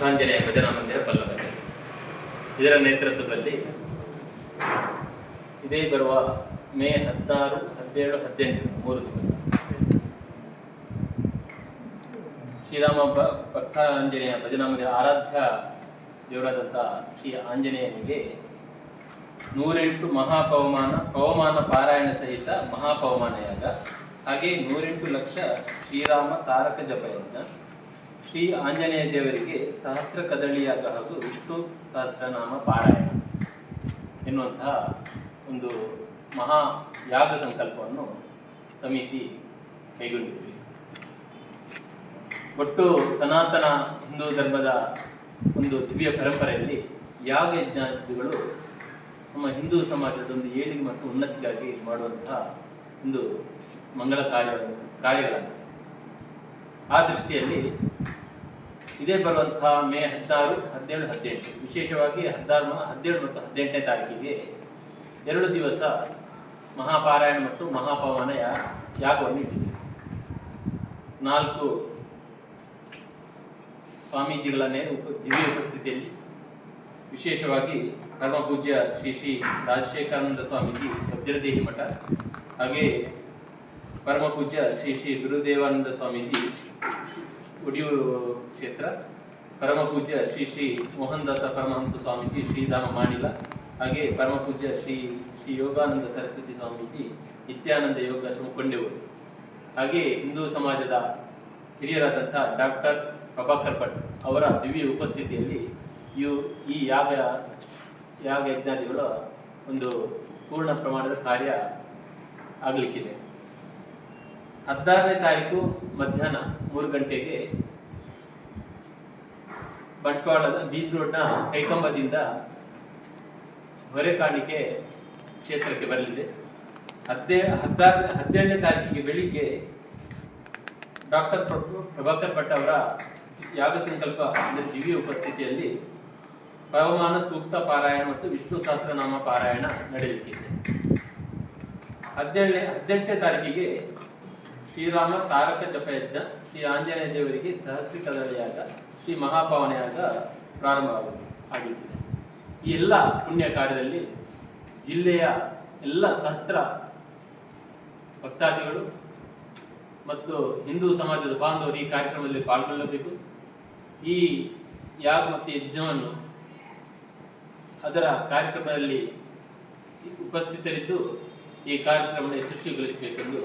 ಭಕ್ತಾಂಜನೇಯ ಭಜನಾ ಮಂದಿರ ಪಲ್ಲವಲ್ಲಿ ಇದರ ನೇತೃತ್ವದಲ್ಲಿ ಇದೇ ಬರುವ ಮೇ ಹದಿನಾರು, ಹದಿನೇಳು, ಹದಿನೆಂಟು ಮೂರು ದಿವಸ. ಶ್ರೀರಾಮ ಭಕ್ತ ಆಂಜನೇಯ ಭಜನಾ ಮಂದಿರ ಆರಾಧ್ಯ ದೇವರಾದಂಥ ಶ್ರೀ ಆಂಜನೇಯನಿಗೆ ನೂರೆಂಟು ಮಹಾಪವಮಾನ, ಪವಮಾನ ಪಾರಾಯಣ ಸಹಿತ ಮಹಾಪವಮಾನ ಯಾಗ ಹಾಗೆ ನೂರೆಂಟು ಲಕ್ಷ ಶ್ರೀರಾಮ ತಾರಕ ಜಪಯಜ್ಞ ಶ್ರೀ ಆಂಜನೇಯ ದೇವರಿಗೆ ಸಹಸ್ರ ಕದಳಿಯಾಗ ಹಾಗೂ ವಿಷ್ಣು ಸಹಸ್ರನಾಮ ಪಾರಾಯಣ ಎನ್ನುವಂತಹ ಒಂದು ಮಹಾ ಯಾಗ ಸಂಕಲ್ಪವನ್ನು ಸಮಿತಿ ಕೈಗೊಂಡಿದ್ದೀವಿ ಒಟ್ಟು ಸನಾತನ ಹಿಂದೂ ಧರ್ಮದ ಒಂದು ದಿವ್ಯ ಪರಂಪರೆಯಲ್ಲಿ ಯಾಗ ಯಜ್ಞಗಳು ನಮ್ಮ ಹಿಂದೂ ಸಮಾಜದ ಒಂದು ಏಳಿಗೆ ಮತ್ತು ಉನ್ನತಿಗಾಗಿ ಮಾಡುವಂತಹ ಒಂದು ಮಂಗಳ ಕಾರ್ಯ ಕಾರ್ಯಗಳಾಗಿವೆ. ಆ ದೃಷ್ಟಿಯಲ್ಲಿ ಇದೇ ಬರುವಂತಹ ಮೇ ಹದಿನಾರು, ಹದಿನೇಳು, ಹದಿನೆಂಟು. ವಿಶೇಷವಾಗಿ ಹದಿನಾರು ಹದಿನೇಳು ಮತ್ತು ಹದಿನೆಂಟನೇ ತಾರೀಕಿಗೆ ಎರಡು ದಿವಸ ಮಹಾಪಾರಾಯಣ ಮತ್ತು ಮಹಾಪವನ ಯಾಗವನ್ನು ಇಟ್ಟಿದೆ. ನಾಲ್ಕು ಸ್ವಾಮೀಜಿಗಳ ನೇ ಉಪ, ದಿವ್ಯ ಉಪಸ್ಥಿತಿಯಲ್ಲಿ ವಿಶೇಷವಾಗಿ ಪರಮ ಪೂಜ್ಯ ಶ್ರೀ ಶ್ರೀ ರಾಜಶೇಖರಾನಂದ ಸ್ವಾಮೀಜಿ ಭದ್ರದೇಹಿ ಮಠ ಹಾಗೆಯೇ ಪರಮ ಪೂಜ್ಯ ಶ್ರೀ ಶ್ರೀ ಗುರುದೇವಾನಂದ ಸ್ವಾಮೀಜಿ ಉಡಿಯೂರು ಕ್ಷೇತ್ರ. ಪರಮ ಪೂಜ್ಯ ಶ್ರೀ ಶ್ರೀ ಮೋಹನ್ ದಾಸ ಪರಮಹಂಸ ಸ್ವಾಮೀಜಿ ಶ್ರೀಧಾಮ ಮಾಣಿಲ, ಹಾಗೆ ಪರಮ ಪೂಜ್ಯ ಶ್ರೀ ಶ್ರೀ ಯೋಗಾನಂದ ಸರಸ್ವತಿ ಸ್ವಾಮೀಜಿ, ನಿತ್ಯಾನಂದ ಯೋಗಾಶ್ರಮ ಕೊಂಡೆವರು ಹಾಗೆ ಹಿಂದೂ ಸಮಾಜದ ಹಿರಿಯರಾದಂಥ ಡಾಕ್ಟರ್ ಪ್ರಭಾಕರ್ ಭಟ್ ಅವರ ದಿವ್ಯ ಉಪಸ್ಥಿತಿಯಲ್ಲಿ ಇವು ಈ ಯಾಗ ಯಾಗ ಯಜ್ಞಾದಿಗಳ ಒಂದು ಪೂರ್ಣ ಪ್ರಮಾಣದ ಕಾರ್ಯ ಆಗಲಿಕ್ಕಿದೆ. ಹದಿನಾರನೇ ತಾರೀಕು ಮಧ್ಯಾಹ್ನ ಮೂರು ಗಂಟೆಗೆ ಬಂಟ್ವಾಳದ ಬೀಚ್ ರೋಡ್ನ ಕೈಕಂಬದಿಂದ ಹೊರೆಕಾಣಿಕೆ ಕ್ಷೇತ್ರಕ್ಕೆ ಬರಲಿದೆ. ಹದಿನೇ ಹದಿನಾರನೇ ಹದಿನೇಳನೇ ತಾರೀಕಿಗೆ ಬೆಳಿಗ್ಗೆ ಡಾಕ್ಟರ್ ಪ್ರಭಾಕರ್ ಭಟ್ ಅವರ ಯಾಗ ಸಂಕಲ್ಪ ಅಂದರೆ ದಿವ್ಯ ಉಪಸ್ಥಿತಿಯಲ್ಲಿ ಪವಮಾನ ಸೂಕ್ತ ಪಾರಾಯಣ ಮತ್ತು ವಿಷ್ಣು ಸಹಸ್ರನಾಮ ಪಾರಾಯಣ ನಡೆಯಲಿಕ್ಕಿದೆ. ಹದಿನೇಳನೇ, ಹದಿನೆಂಟನೇ ತಾರೀಕಿಗೆ ಶ್ರೀರಾಮ ತಾರಕ ಜಪಯಜ್ಞ ಶ್ರೀ ಆಂಜನೇಯ ದೇವರಿಗೆ ಸಹಸ್ರಿಕದಳೆಯಾಗ ಶ್ರೀ ಮಹಾಪಾವನೆಯಾದ ಪ್ರಾರಂಭವಾಗುತ್ತದೆ ಆಗಿರುತ್ತದೆ. ಈ ಎಲ್ಲ ಪುಣ್ಯ ಕಾರ್ಯದಲ್ಲಿ ಜಿಲ್ಲೆಯ ಎಲ್ಲ ಸಹಸ್ರ ಭಕ್ತಾದಿಗಳು ಮತ್ತು ಹಿಂದೂ ಸಮಾಜದ ಬಾಂಧವರು ಈ ಕಾರ್ಯಕ್ರಮದಲ್ಲಿ ಪಾಲ್ಗೊಳ್ಳಬೇಕು. ಈ ಯಾಗ ಮತ್ತು ಯಜ್ಞವನ್ನು ಅದರ ಕಾರ್ಯಕ್ರಮದಲ್ಲಿ ಉಪಸ್ಥಿತರಿದ್ದು ಈ ಕಾರ್ಯಕ್ರಮ ಯಶಸ್ವಿಗೊಳಿಸಬೇಕೆಂದು